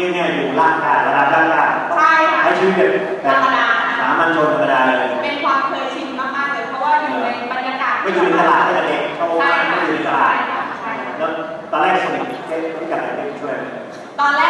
ที่เนี่ยอยู่ล่างการระดับล่างกางใช่ค่ะให้ชีวิตแบบธรรมดาสามัญชนธรรมดาเลยเป็นความเคยชินมากๆเลยเพราะว่าอยู่ในบรรยากาศไม่อยู่ในตลาดแค่นั้นเองเขาไม่อยู่ในตลาดแล้วตอนแรกสนิทที่กับอะไรช่วยตอนแรก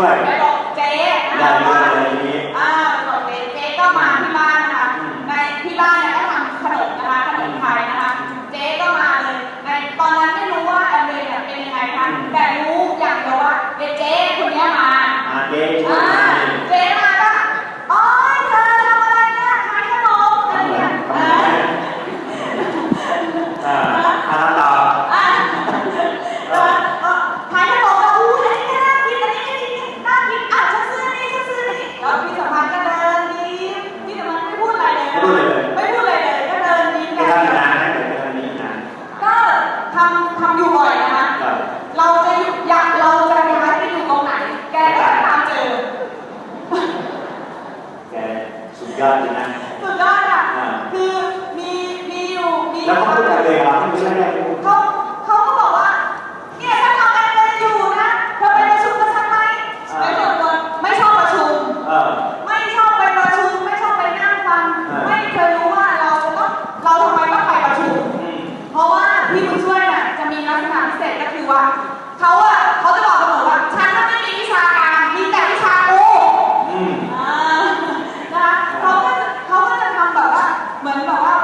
flag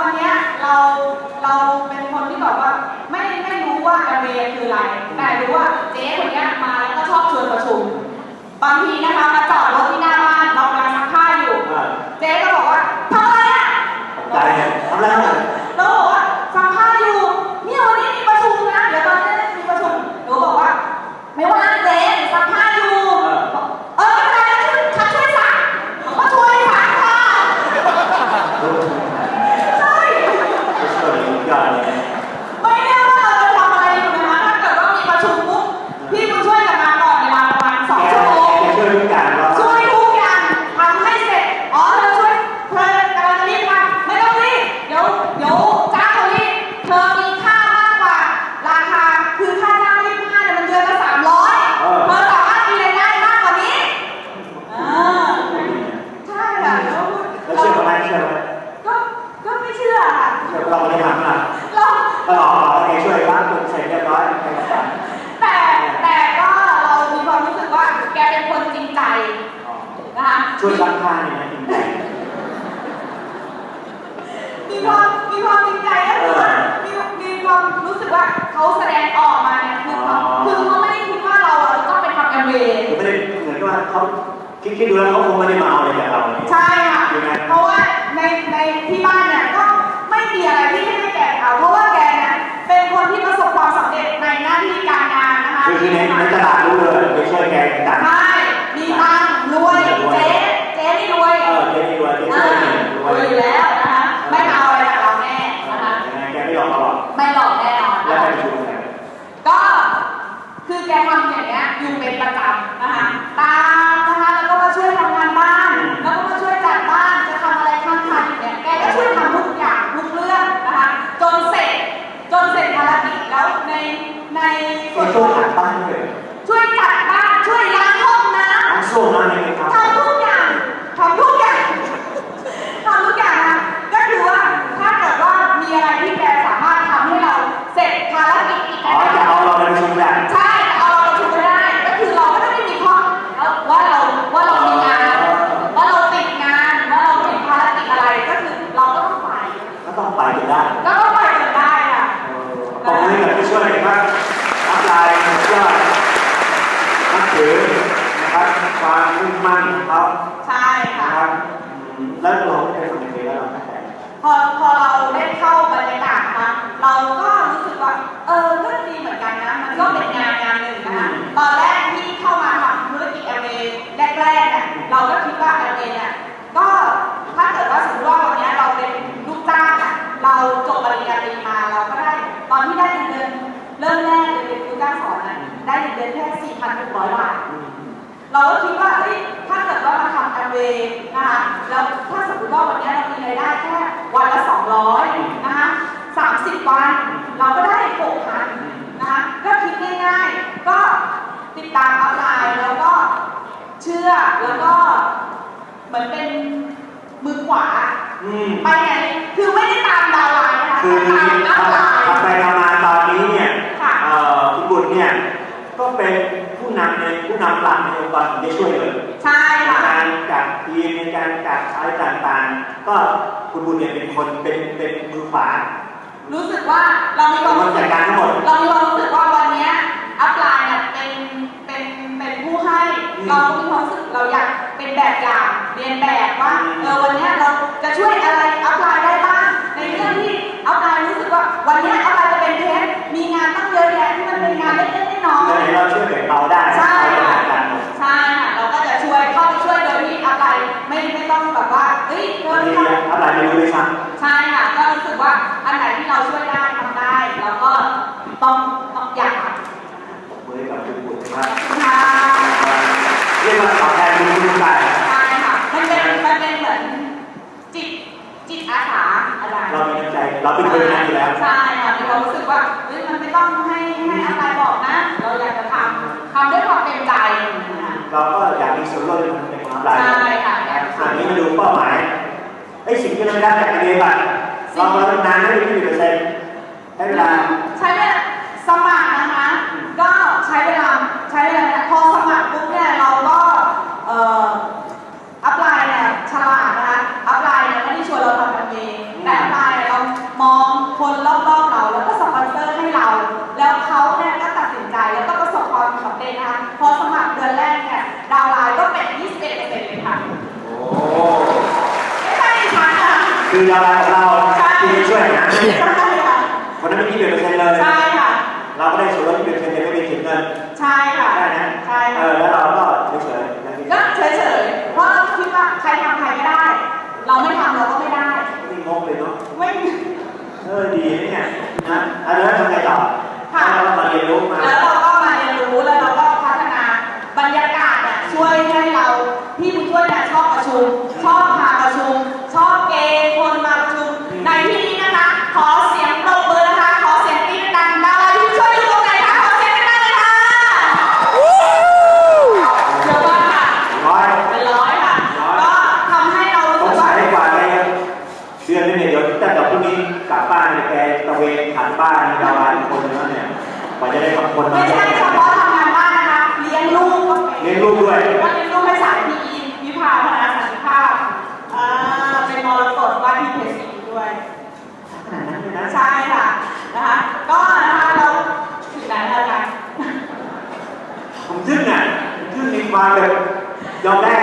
วันนี้เราเราเป็นคนที่แอบว่าไม่ไม่รู้ว่าแอร์เวยคืออะไร แต่รู้ว่าเจ๊คนนี้มาแล้วก็ชอบชวนประชุม บางทีนะคะมาจอดรถือราคาเนี่ยนะจริงมีความมีความจริงใจก็คือมีมีความรู้สึกว่าเขาแสดงออกมาเนี่ยคือความคือเขาไม่ได้คิดว่าเราอะต้องไปทำแอมเวย์ๆผมไม่ได้เหมือนกับว่าเขาคิดคิดดูแล้วเขาคงไม่ได้มาเอาอะไรจากเราใช่ค่ะ ไหมเพราะว่าในในที่บ้านเนี่ยก็ไม่มีอะไรที่ให้แกเอาเพราะว่าแกเนี่ยเป็นคนที่ประสบความสำเร็จในหน้าที่การงานนะคะคือในในตลาดรู้เลยไม่ใช่แก เราก็รู้สึกว่าเออก็ดีเหมือนกันนะ มันก็เป็นงานงานหนึ่งนะคะตอนแรกที่เข้ามาทำธุรกิจแอมเวแรกๆอะเราก็คิดว่าแอมเวเนี่ยก็ถ้าเกิดว่าสมมติว่าวันนี้เราเป็นลูกจ้างเราจบปริญญาตรีมาเราก็ได้ ตอนที่ได้เงินเดือนเริ่มแรกเป็นลูกจ้างสอนนะได้เงินเดือนแค่4,600บาทเราก็คิดว่าเอ้ยถ้าเกิดว่ามาทำแอมเวนะคะแล้วถ้าสมมติว่าวันนี้เรามีรายได้แค่วันละ200นะคะ 30 วัน เราก็ได้6,000นะคะก็คิดง่ายๆ ก็ติดตามอัพไลน์แล้วก็เชื่อแล้วก็เหมือนเป็นมือขวา อืมไปไหนคือไม่ได้ตามดาวไลน์นะคะคือตามอัพไลน์ทำไปทำมาตอนนี้เนี่ยค่ะ เอ่อคุณบุตรเนี่ยก็เป็นผู้นำในผู้นำหลักในองค์กรที่จะช่วยเลยใช่ในค่ะ การจัดทีมในการจัดอะไรต่างๆ ก็คุณบุญเนี่ยเป็นคนเป็นเป็นมือขวา รู้สึกว่าเรามีความคนรู้สึจักดการทั้งหมดเรามีความรู้สึกว่าวันเนี้ยอัพไลน์เนี่ยเป็นเป็นเป็นผู้ให้อืมเราก็มีความรู้สึกเราอยากเป็นแบบอย่างเรียนแบบว่าอืมเออวันเนี้ยเราจะช่วยอะไรอัพไลน์ได้บ้างในเรื่องที่อัพไลน์รู้สึกว่าวันเนี้ยอัพไลน์จะเป็นเทสมีงานตั้งเยอะแยะที่มันเป็นงานเล็กๆน้อยเดี๋ยวเราช่วยแบ่งเบาได้ๆใช่เราจะค่ะจัดการหมดใช่ค่ะเราก็จะช่วยเข้าไปช่วยโดยที่อัพไลน์ไม่ไม่ต้องแบบว่าเฮ้ยเธบาองทีทำอะไรไม่รู้ด้วยซ้ใช่ค่ะก็รู้สึกว่า อันไหนที่เราช่วยได้ทำได้แล้วก็ต้องต้องอยากทำมือกับคุณบุญครับค่ะเรียกว่าตอบแทนคุณบุญได้ใช่ค่ะมันเป็นมันเป็นเหมือนจิตจิตอาสาอะไรเรามีน้ำใจเราเป็นคนนั้นอยู่แล้วใช่ค่ะมีควารู้สึกว่าเฮ้ยมันไม่ต้องให้ให้อะไรบอกนะ เราอยากจะทำทำด้วยความเต็มใจเราก็อยากมีส่วนร่วมในความรักใช่ค่ะอันนี้มาดูเป้าหมายไอ้สิ่งที่เราได้จากการเรียนบัตร เราเรานานไม่ได้ที่เปอร์เซ็นต์ใช้เวลาใช้เวลาสมัครนะคะ ก็ใช้เวลาใช้เวลาพอสมัครปุ๊บเนี่ยเราก็เอ่ออัพไลน์เนี่ยฉลาดนะคะอัพไลน์เนี่ยไม่ได้ชวนเราทำกันเองแต่อัพไลน์เนี่ยเรามองคนรอบๆเราแล้วก็สปอนเซอร์ให้เรา แล้วเขาเนี่ยก็ตัดสินใจแล้วก็ประสบความสำเร็จนะคะพอสมัครเดือนแรกเนี่ยดาวน์ไลน์ก็เป็น 21%เลยค่ะโอ้ไม่ใช่ดิฉันค่ะคือเราเราที่จะช่วยนะใช่ ค่ะคนนั้นไม่ที่เปอร์เซ็นต์เลย ใช่ค่ะ เราก็ได้ส่วนลดที่เป็นเปอร์เซ็นต์แต่ไม่เป็นถึงเงินใช่ค่ะได้นะใช่เอค่ะอแล้วเราก็เฉยๆนะก็เฉยๆเพราะเราคิดว่าใครทำใครไม่ได้ เราไม่ทำเราก็ไม่ได้ไม่งงเลยเนาะไม่เออดีนะเนี่ยนะอะแล้วทำไงต่อค่ะเรามาเรียนรู้มาแล้วเราก็มาเรียนรู้แล้วเราก็พัฒนาบรรยากาศเนี่ยช่วยให้เราพี่ผู้ช่วยเนี่ยชอบประชุมชอบ ยอ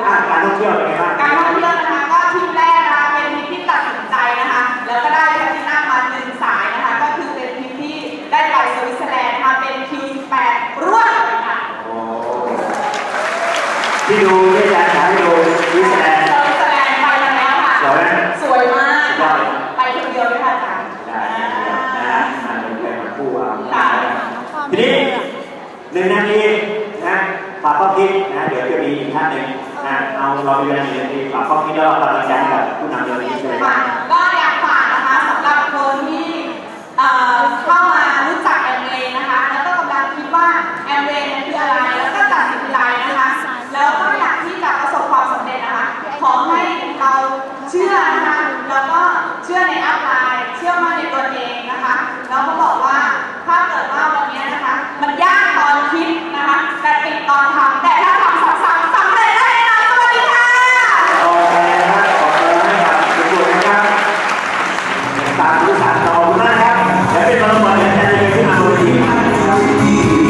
วิชากูนะอะคะการท่องเที่ยวเป็นไงบ้างการท่องเที่ยวนะคะก็ทริปแรกนะคะเป็นทริปที่ตัดสินใจนะคะ แล้วก็ได้แพลตินัมมาหนึ่งสายนะคะ ก็คือเป็นทริปที่ได้ไปสวิตเซอร์แลนด์นะคะเป็นคิว18ร่วมเลยค่ะโอ้ที่ดูที่อาจารย์ฉายให้ดูวิสแลนด์สวิตเซอร์แลนด์ไปมาแล้วค่ะสวยไหมสวยมากค่ะไปคนเดียวด้วยค่ะอาจารย์ได้นะฮะอ่าเป็นเพลงของคู่อาค่ะทีนี้หนึ่งนาทีนะฝากข้อคิดนะ เดี๋ยวจะมีอีกท่านหนึ่ง นะเอาเราเรียนหนึ่งฝากข้อคิดแล้วก็กำลังใจให้กับผู้นำเรื่องนี้เลยค่ะก็อยากฝากนะคะสำหรับคนที่เข้ามารู้จักแอมเวย์นะคะ แล้วก็กำลังคิดว่าแอมเวย์คืออะไรแล้วก็ตัดสินใจนะคะ แล้วก็อยากที่จะประสบความสำเร็จนะคะขอให้เราเชื่อนะคะแล้วก็เชื่อในอัพ